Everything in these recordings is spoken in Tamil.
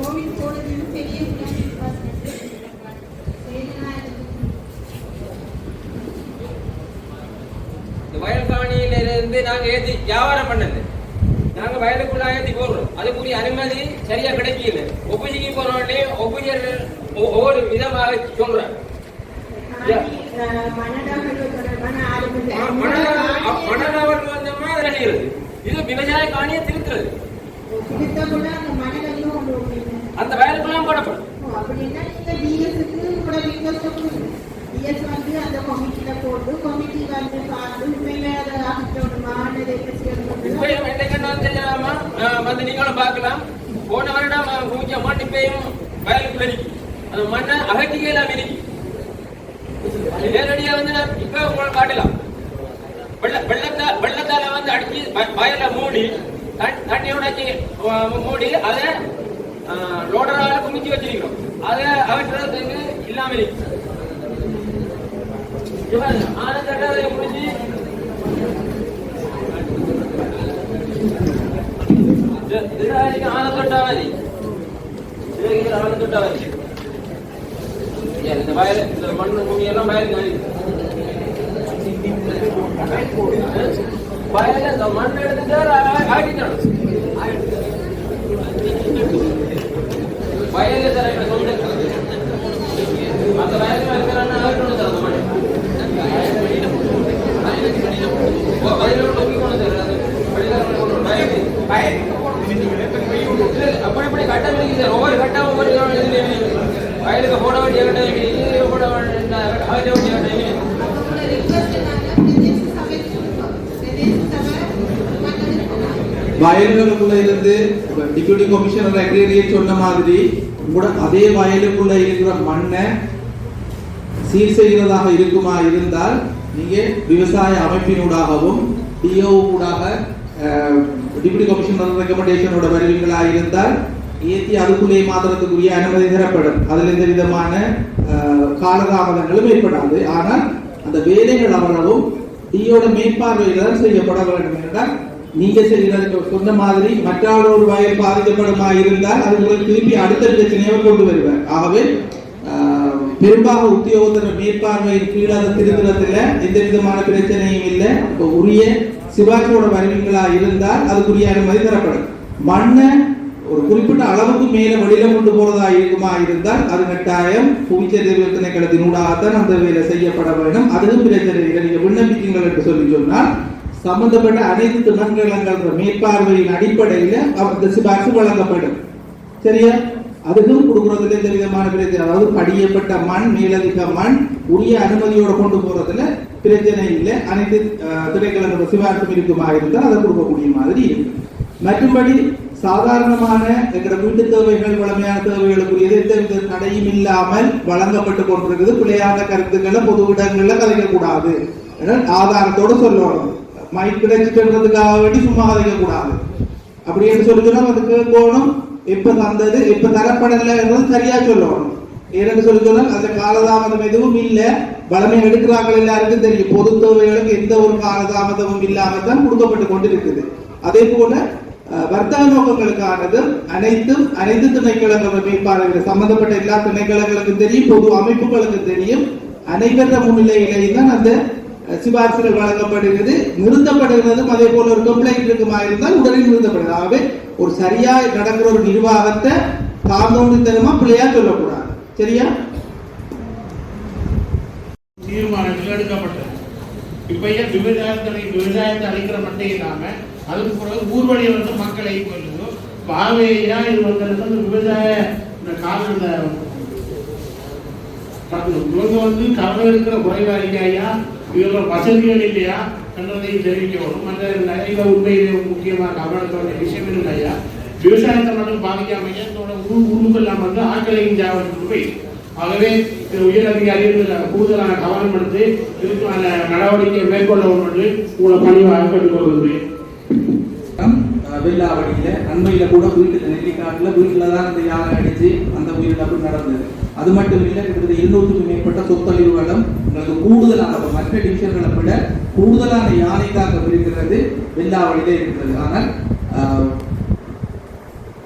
கோவில் போனதுன்னு பெரிய நாங்க ஏத்தி வியாபாரம் பண்ணது. நாங்க வயலுக்குள்ள ஏத்தி போடுறோம். அதுக்குரிய அனுமதி சரியா கிடைக்கல. ஒப்புஜிக்கு போன உடனே ஒப்புஜர் ஒவ்வொரு விதமாக சொல்றாங்க. வந்தோம்னா அது அழிகிறது இது விவசாய காணியை திருத்துறது. அந்த வயலுக்குள்ள போடப்படும். வந்து நீங்களும் பார்க்கலாம். போன வருடம் பூஜை மண் இப்பயும் வயலுக்குள்ள இருக்கு அந்த மண்ணை அகட்டிக்கலாம் இருக்கு நேரடியா வந்து நான் இப்ப காட்டலாம். வெள்ள வெள்ளத்தா வெள்ளத்தால வந்து அடிச்சு வயலை மூடி தண்- தண்ணியோட மூடி அதை ரோடரால குமிச்சு வச்சிருக்கிறோம். அதை அகற்றுறதுக்கு இல்லாம இருக்கு. இவன் அதை முடிஞ்சு ஆனந்தொட்டாவாதி ஆனந்தொட்டாவாதி இந்த வயல் இந்த மண்ணு பூமி வயல் வயல இந்த மண் எடுத்துட்டு வயது தலைவர் சொந்த அந்த வயலுக்கு இருக்கிறான்னு ஆகணும் சார் அந்த மண் வயலோட நோக்கி கொண்டு சார் அப்படி இப்படி கட்டம் இருக்குது சார் ஒவ்வொரு கட்டம் ஒவ்வொரு இதுலயும் வயலுக்கு போட வேண்டிய கட்டம் இருக்குது போட வேண்டிய அகற்ற வேண்டிய கட்டம் இருக்குது உங்களோட ரிக்வஸ்ட் என்னன்னா பிரதேச சபைக்கு கொடுக்கணும் பிரதேச சபை மன்னருக்கு வயல்களுக்குள்ள இருந்து டிப்யூட்டி கமிஷனர் அக்ரேரியர் சொன்ன மாதிரி கூட அதே வயலுக்குள்ள இருக்கிற மண்ணை சீர் செய்கிறதாக இருக்குமா இருந்தால் நீங்க விவசாய அமைப்பினூடாகவும் டிஓ ஊடாக டிப்யூட்டி கமிஷனர் ரெக்கமெண்டேஷனோட வருவீங்களா இருந்தால் ஏற்றி அதுக்குள்ளே மாத்திரத்துக்குரிய அனுமதி தரப்படும். அதில் எந்த விதமான காலதாமதங்களும் ஏற்படாது. ஆனால் அந்த வேலைகள் அவ்வளவும் டிஓட மேற்பார்வையில் செய்யப்பட வேண்டும் என்றால் நீங்க சொன்ன மாதிரி மற்றொரு வயல் பாதிக்கப்படமா இருந்தால் அது உங்களுக்கு திருப்பி அடுத்த பிரச்சனையாக கொண்டு வருவார். ஆகவே ஆஹ், பெரும்பாக உத்தியோகத்தர மேற்பார்வையின் கீழ் அதை திருத்தலத்தில் எந்த விதமான பிரச்சனையும் இல்லை. இப்போ உரிய சிபாரிசோட வருவீங்களா இருந்தால் அதுக்குரிய அனுமதி தரப்படும். மண்ணை ஒரு குறிப்பிட்ட அளவுக்கு மேல வெளியில கொண்டு போறதா இருக்குமா இருந்தால் அது கட்டாயம் புவிச்சரிவு திணைக்களத்தினூடாகத்தான் அந்த வேலை செய்யப்பட வேண்டும். அதுவும் பிரச்சனை இல்லை நீங்க விண்ணப்பிக்கீங்கள் என்று சொல்லி சொன்னால் சம்பந்தப்பட்ட அனைத்து திணைக்களங்கள் மேற்பார்வையின் அடிப்படையில் அவருக்கு சிபாரிசு வழங்கப்படும். சரியா? அதுக்கும் கொடுக்கறதுல எந்த விதமான பிரச்சனை? அதாவது படியப்பட்ட மண் மேலதிக மண் உரிய அனுமதியோட கொண்டு போறதுல பிரச்சனை இல்லை. அனைத்து அஹ், திணைக்களங்களோட சிபாரிசும் இருக்குமா இருந்தால் அதை கொடுக்கக்கூடிய மாதிரி இருக்கு. மற்றும்படி சாதாரணமான எங்களோட வீட்டு தேவைகள் வளமையான தேவைகளுக்குரியது எந்த வித தடையும் இல்லாமல் வழங்கப்பட்டு கொண்டிருக்கிறது பிள்ளையான கருத்துக்களை பொது இடங்கள்ல கலைக்கக்கூடாது. ஆதாரத்தோடு சொல்லணும். மைக் கிடைச்சிட்டுன்றதுக்காக வேண்டி சும்மா கதைக்க கூடாது அப்படின்னு சொல்லி அதுக்கு போகணும் எப்ப தந்தது எப்ப தரப்படலைன்றது சரியா சொல்லணும் ஏன்னு சொல்லி அந்த காலதாமதம் எதுவும் இல்லை வளமை எடுக்கிறார்கள் எல்லாருக்கும் தெரியும் பொது தேவைகளுக்கு எந்த ஒரு காலதாமதமும் இல்லாமல் தான் கொடுக்கப்பட்டு கொண்டிருக்குது அதே போல வர்த்தக நோக்கங்களுக்கானது அனைத்தும் அனைத்து திணைக்களங்கள் மேற்பார்வையில் சம்பந்தப்பட்ட எல்லா திணைக்களங்களுக்கும் தெரியும் பொது அமைப்புகளுக்கும் தெரியும் அனைவர முன்னிலையிலேயே தான் அந்த சிபாரிசுகள் வழங்கப்படுகிறது நிறுத்தப்படுகிறதும் அதே போல ஒரு கம்ப்ளைண்ட் இருக்குமா இருந்தால் உடனே நிறுத்தப்படுகிறது. ஆகவே ஒரு சரியா நடக்கிற ஒரு நிர்வாகத்தை தாந்தோண்டித்தனமா பிள்ளையா சொல்லக்கூடாது. சரியா? தீர்மானங்கள் எடுக்கப்பட்டது. இப்ப ஏன் விவசாயத்தை விவசாயத்தை அழிக்கிற மட்டும் இல்லாம அதுக்கு பிறகு ஊர்வழி வந்து மக்களை கொள்ளுது? பாவையா இது வந்து விவசாய இந்த கால இவங்க வந்து கவலை இருக்கிற குறைவா இல்லையா இவங்க வசதிகள் இல்லையா? என்றதையும் தெரிவிக்கணும் மற்ற நிறைய உண்மையிலே முக்கியமாக கவனத்தோட விஷயம் இல்லையா விவசாயத்தை மட்டும் பாதிக்காம இதோட உரு உருவெல்லாம் வந்து ஆட்களையும் ஜாவத்துக்கு போய் ஆகவே உயர் அதிகாரிகள் கூடுதலான கவனம் எடுத்து இதுக்கான நடவடிக்கை மேற்கொள்ளவும் என்று உங்களை பணிவாக கேட்டுக்கொள்கிறேன் வெள்ளாவடியில் அண்மையில் கூட வீட்டில் நெல்லிக்காட்டில் வீட்டில் தான் அந்த யானை அடிச்சு அந்த உயிரிழப்பு நடந்தது. அது மட்டும் இல்ல கிட்டத்தட்ட இருநூற்றுக்கும் மேற்பட்ட சொத்தழிவுகளும் எங்களுக்கு கூடுதலான மற்ற டிவிஷன்களை விட கூடுதலான யானை தாக்கம் இருக்கிறது வெள்ளாவடியிலே இருக்கிறது. ஆனால் அஹ்,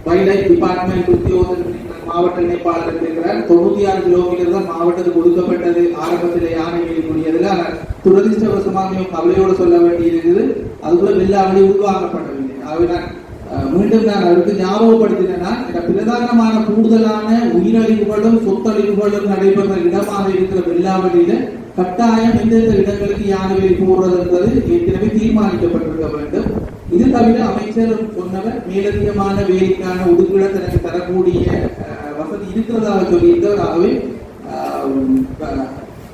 வைல்ட் லைஃப் டிபார்ட்மெண்ட் உத்தியோகத்தில் மாவட்ட இணைப்பாளர் இருக்கிறார். தொண்ணூத்தி ஆறு கிலோமீட்டர் தான் மாவட்டத்துக்கு ஒதுக்கப்பட்டது ஆரம்பத்தில் யானை கூடியதுல ஆனால் துரதிருஷ்டவசமாக கவலையோடு சொல்ல வேண்டியிருக்குது. அதுக்குள்ள வெள்ளாவளி உருவாக்கப்பட்டது. நான் மீண்டும் நான் அவருக்கு ஞாபகப்படுத்தினேன்னா இந்த பிரதானமான கூடுதலான உயிரழிவுகளும் சொத்தழிவுகளும் நடைபெற இடமாக இருக்கிற வெள்ளாவளியில கட்டாயம் எந்தெந்த இடங்களுக்கு யானை வேலி போடுறது என்பது ஏற்கனவே தீர்மானிக்கப்பட்டிருக்க வேண்டும். இது தவிர அமைச்சர் சொன்னவர் மேலதிகமான வேலைக்கான ஒதுக்கீடு தனக்கு தரக்கூடிய வசதி இருக்கிறதாக சொல்லியிருந்தவர் ஆகவே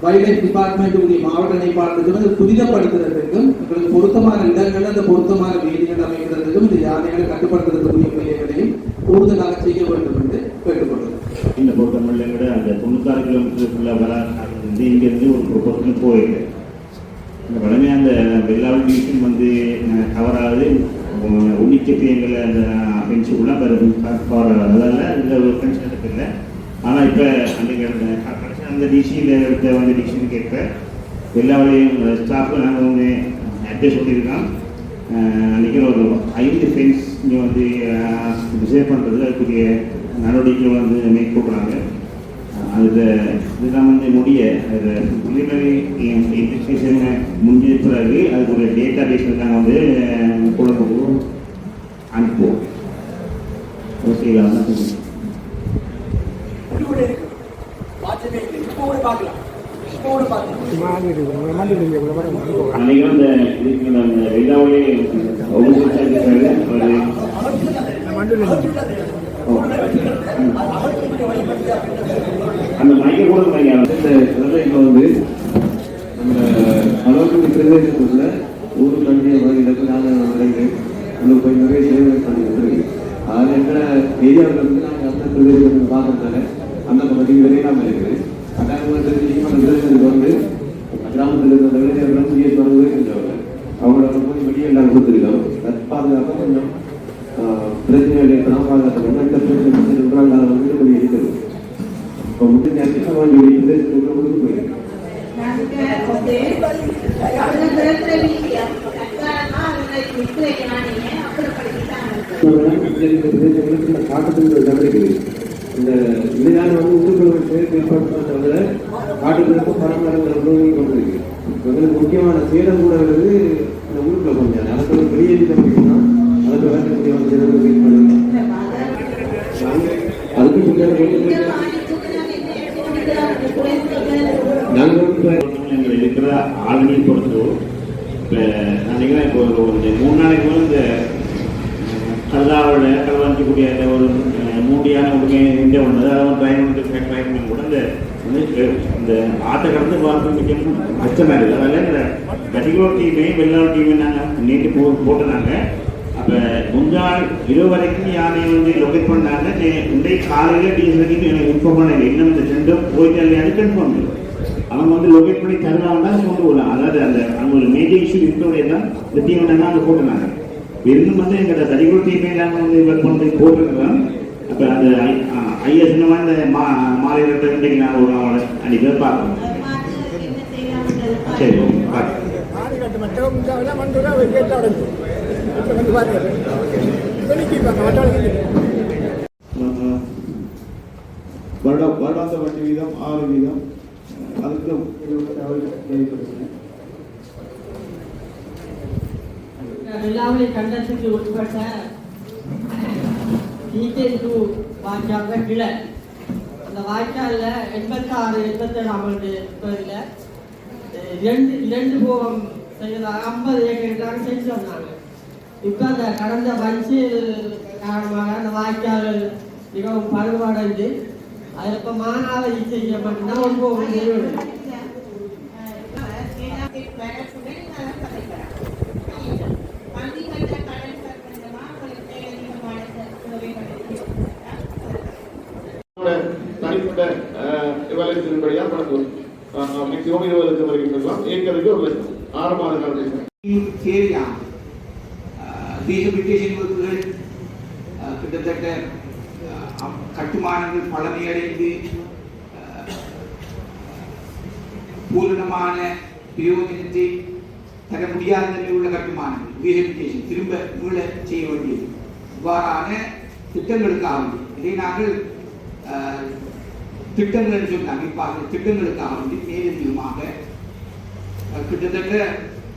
வைல்ட் லைஃப் டிபார்ட்மெண்ட் மாவட்ட இணைப்பாளருக்கு வந்து துரிதப்படுத்துறதுக்கும் எங்களுக்கு பொருத்தமான இடங்கள் அந்த பொருத்தமான வேதிகள் அமைக்கிறதுக்கும் இந்த யானைகளை கட்டுப்படுத்துறதுக்குரிய வேலைகளையும் கூடுதலாக செய்ய வேண்டும் என்று கேட்டுக்கொள்கிறேன் இந்த பொறுத்தமல்ல விட அந்த தொண்ணூத்தாறு கிலோமீட்டருக்குள்ள வர வந்து இங்கேருந்து ஒரு ப்ரொபோசல் போயிருக்கு இந்த வளமே அந்த வெள்ளாவல் வீட்டும் வந்து கவர் ஆகுது எங்களை அந்த பென்ஷனுக்குள்ள கவர் அதெல்லாம் இந்த ஒரு பென்ஷன் இல்லை ஆனால் இப்போ அந்த அந்த டிசியில் எடுத்த வந்து டிசிஷன் கேட்ப. வெள்ளாவளையும் ஸ்டாஃபு நாங்கள் வந்து அட்ரஸ் சொல்லியிருக்கோம். அன்றைக்கி ஒரு ஐந்து ஃபென்ஸ் இங்கே வந்து ரிசர்வ் பண்ணுறதுல அதுக்குரிய நடவடிக்கைகள் வந்து மேற்கொள்கிறாங்க அதில் இதெல்லாம் வந்து முடிய. அதில் ப்ரிலிமினரி இன்வெஸ்டிகேஷன் முடிஞ்ச பிறகு அதுக்கு ஒரு டேட்டா பேஸ் நாங்கள் வந்து குழந்தைகளும் அனுப்புவோம். செய்யலாம் முடிவோட இருக்கு மாற்றமே இல்லை இப்போ கூட பார்க்கலாம் இப்போ கூட பார்க்கலாம் அன்றைக்கி அந்த அந்த வெள்ளாவளி ஒவ்வொரு அந்த மைக்க கூட இப்போ வந்து நம்ம அளவுக்கு பிரதேசத்துல ஊரு கண்டிய வகையில் நாங்கள் விளைந்து போய் நிறைய சேவை பண்ணிட்டு அதில் எங்களை ஏரியாவில் இருந்து நாங்கள் அந்த பிரதேசத்தை பார்க்கறதால அந்த பகுதி வரையும் இருக்குது அட்டாங்க பிரதேசத்துக்கு வந்து கிராமத்தில் இருக்கிற இளைஞர்களும் புதிய தொடர்பு அவங்களோட போய் வெளியே கொடுத்துருக்கோம் பாதுகாப்பாக கொஞ்சம் ஆஹ், பிரச்சனைகள் பாதுகாக்கணும் இந்த பிரச்சனை சொல்றாங்க அதை வந்து கொஞ்சம் இருக்குது இப்போ நேரத்தில் கொடுத்து போயிருக்கு வந்து காட்டுக்கு இந்த இதனால வந்து உள்ளுக்குள்ள சேர்த்து காட்டுகளுக்கும் பரம்பரை உணவு கொண்டிருக்கு. எங்களுக்கு முக்கியமான சேதம் கூட வருது இந்த ஊருக்குள்ள கொஞ்சம் நிலத்துல வெளியேறி தம்பிங்கன்னா அதுக்கு வேற முக்கியமான சேதம் அதுக்கு முன்னாடி நாங்கள் இருக்கிற ஆளுமை பொறுத்து இப்போ நினைக்கிறேன் இப்போ ஒரு மூணு நாளைக்கு இந்த கல்லாவோட கல்வாஞ்சிக்கூடிய அந்த ஒரு அஹ், மூடியான ஒரு இந்த ஒன்று அதாவது ட்ரைன் வந்து ட்ரைன் பண்ணி கூட இந்த இந்த ஆட்டை கடந்து பார்த்து மிகவும் அச்சமாக இருக்குது அதனால இந்த கட்டிகோர் டீமையும் வெள்ளாள் டீமையும் நாங்கள் நீட்டு போ போட்டுனாங்க அப்போ முந்தாள் இரவு வரைக்கும் யாரையும் வந்து லொக்கேட் பண்ணாங்க. நே- இன்றைக்கு காலையில் டீசலுக்கு எனக்கு இன்ஃபார்ம் பண்ணல இன்னும் இந்த ரெண்டும் போயிட்டு இல்லையான்னு கன்ஃபார்ம் பண்ணல அவங்க வந்து லொக்கேட் பண்ணி தருவாங்கன்னா கொண்டு போகலாம். அதாவது அந்த அவங்க மேஜர் இஷ்யூ இருக்கவே தான் இந்த டீம் என்னன்னா அங்கே போட்டுனாங்க இருந்தும் வந்து எங்களோட தடிகுள் டீமே நாங்கள் வந்து ஒர்க் பண்ணி போட்டுருக்கிறோம் அப்போ அந்த ஐஎஸ் இந்த மாதிரி இந்த மா மாலை இன்றைக்கு நான் ஒரு அவளை அன்றைக்கி போய் பார்க்கணும். சரி ஓகே பார்க்கலாம் ஆடு கட்டு மட்டும் இந்த மண்டூரா ஒரு கேட்டு அடைஞ்சு. இப்போ வந்து பாருங்க. வெளிக்கிருப்பாங்க மற்றவங்க வருட வருடாந்த வட்டி வீதம் ஆறு வீதம். அதுக்கு வெள்ளாவளி கண்டத்துக்கு உட்பட்ட டீச்சர்ஸு வாய்க்கால கிளை. அந்த வாய்க்காலில் எண்பத்தாறு எண்பத்தேழு ஆண்டு பகுதியில் ரெண்டு இரண்டு போகம் செய்யலாம் ஐம்பது ஏக்கர் செஞ்சு வந்தாங்க. இப்போ அந்த கடந்த வஞ்சி காரணமாக அந்த வாய்க்கால்கள் மிகவும் பழுவடைந்து அதில் இப்போ மானாவரி செய்ய மட்டும்தான் ஒரு போகம் செய்யணும் எவாலுவேஷன் படியா நடக்கும் மேக்சிமம் இருபது லட்சம் வரைக்கும் இருக்கலாம் ஏக்கருக்கு ஒரு லட்சம். ஆறு மாத காலத்துக்கு சேரியா ரீஹபிலிட்டேஷன் ஒர்க்குகள் கிட்டத்தட்ட கட்டுமானங்கள் பழமையடைந்து பூரணமான பிரயோஜனத்தை தர முடியாத நிலையில் உள்ள கட்டுமானங்கள் ரீஹபிலிட்டேஷன் திரும்ப மீள செய்ய வேண்டியது. இவ்வாறான திட்டங்களுக்காக இதை நாங்கள் அஹ், திட்டங்கள் என்று சொன்னாங்க இப்போ அந்த திட்டங்களுக்காக வேண்டி மேலதிகமாக கிட்டத்தட்ட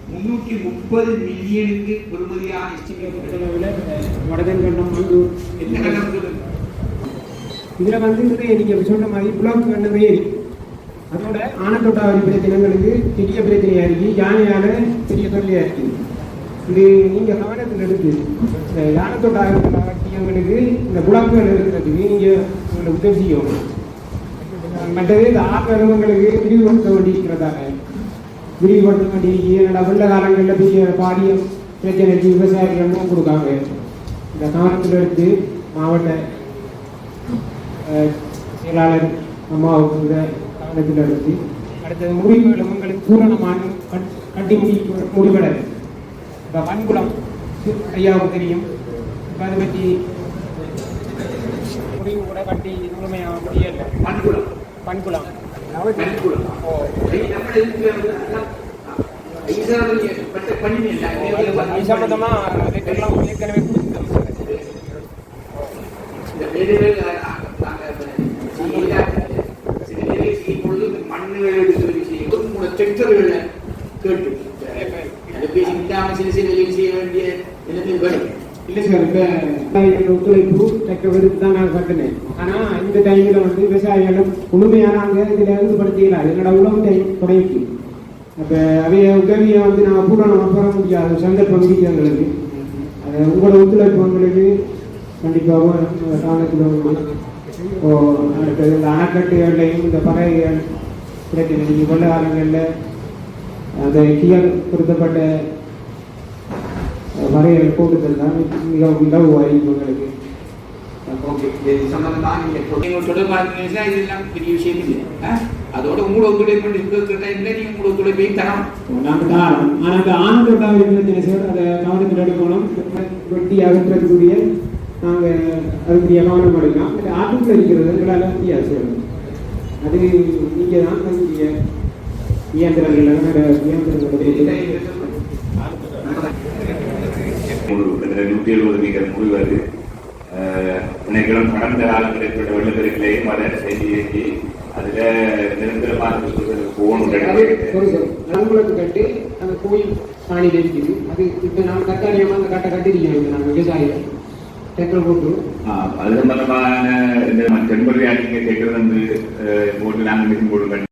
முன்னூற்றி முப்பது மில்லியனுக்கு பெறுமதியான இதில் வந்து நிறைய நீங்கள் சொன்ன மாதிரி புலாக் நிறைய இருக்கு. அதோட ஆனத்தொட்டாவரி பிரச்சனைகளுக்கு பெரிய பிரச்சனையாக இருக்கு. யானையால பெரிய தொல்லையாக இருக்கு. இது நீங்கள் கவனத்தில் எடுத்து இந்த யானத்தொட்டாவட்டியங்களுக்கு இந்த புலாக்குகள் இருக்கிறதுக்கு நீங்கள் உங்களை உதவி செய்யணும் மற்றது இந்த ஆக்கிரமங்களுக்கு விரிவுபடுத்த வேண்டியிருக்கிறதாக. விரிவுபடுத்த வேண்டியிருக்கு என்னடா வெள்ள காலங்களில் பெரிய பாரிய பிரச்சனைக்கு விவசாயிகள் கொடுக்காங்க. இந்த கவனத்தில் எடுத்து மாவட்ட செயலாளர் அம்மாவுக்கு இந்த கவனத்தில் எடுத்து அடுத்தது முடிவுகளும் உங்களுக்கு பூரணமான கட்- கட்டி முடி முடிவடை இந்த வன்குளம் ஐயாவுக்கு தெரியும். இப்போ அதை பற்றி முடிவு கூட கட்டி முழுமையாக முடியலை. வன்குளம் மண்குளம் ஓ. ஐ- நம்ம இதுக்கு வந்து எல்லாம் ஐசாவில் பட்ட பண்ணி அது சம்பந்தமாக அதுக்கெல்லாம் ஏற்கனவே கொடுத்துட்டோம். சார் இந்த வேலைகள் மண்ணுகளை எடுத்து செய்யும் கேட்டு சில சில வேலைகள் செய்ய வேண்டிய நிலைமை வரும். இல்லை சார் இப்போ விவசாயிகள் ஒத்துழைப்பு தக்க தான் நான் கட்டினேன். ஆனால் இந்த டைமில் வந்து விவசாயிகளும் முழுமையானாங்க இதில் ஈடுபடுத்திக்கலாம் என்னோட உழவு டைம் குறைக்கு. அப்போ அவைய உதவியை வந்து நான் பூரணமாக பெற முடியாத சந்தர்ப்பம் இருக்கு எங்களுக்கு. அது உங்களோட ஒத்துழைப்பு உங்களுக்கு கண்டிப்பாக காலத்தில் வந்து ஓ அடுத்தது இந்த அணைக்கட்டுகள்லையும் இந்த பறவைகள் கிடைக்கிறது நீங்கள் கொள்ள காலங்களில் அந்த கியர் பொருத்தப்பட்ட வரையறை போட்டுதல் தான் மிகவும் இலகுவாய் உங்களுக்கு? அதோட உங்களோட ஒத்துழைப்பு இருக்கிற டைமில் நீங்கள் உங்களோட ஒத்துழைப்பையும் தரணும். நாங்கள் தான். ஆனால் அந்த ஆனந்தோட்டாவை பிரச்சனை சார் அதை கவனத்தில் எடுக்கணும் வெட்டி அகற்றக்கூடிய நாங்கள் அதுக்குரிய கவனம் எடுக்கலாம். அது ஆட்டுக்குள்ள இருக்கிறது எங்களால் முடியாது சார் அது நீங்கள் தான் இயந்திரங்கள் இயந்திரங்கள் ஒரு கிட்டத்தட்ட நூற்றி எழுபது மீட்டர் முடிவது நினைக்கிறோம் கடந்த காலத்தில் ஏற்பட்ட வெள்ளப்பெருக்கிலையும் அதை செய்தி ஏற்றி அதில் சார் நலங்குளத்து கட்டு அந்த கோயில் சாணியில் இருக்குது. அது இப்போ நான் தற்காலிகமாக அந்த கட்டை கட்டிருக்கோம் நாங்கள் விவசாயிகள். டெக்டர் போட்டு. அது சம்பந்தமான இந்த டெம்பரரி ஆக்டிங்க கேட்கறது வந்து போட்டு நாங்கள் மிஷின் போட்டு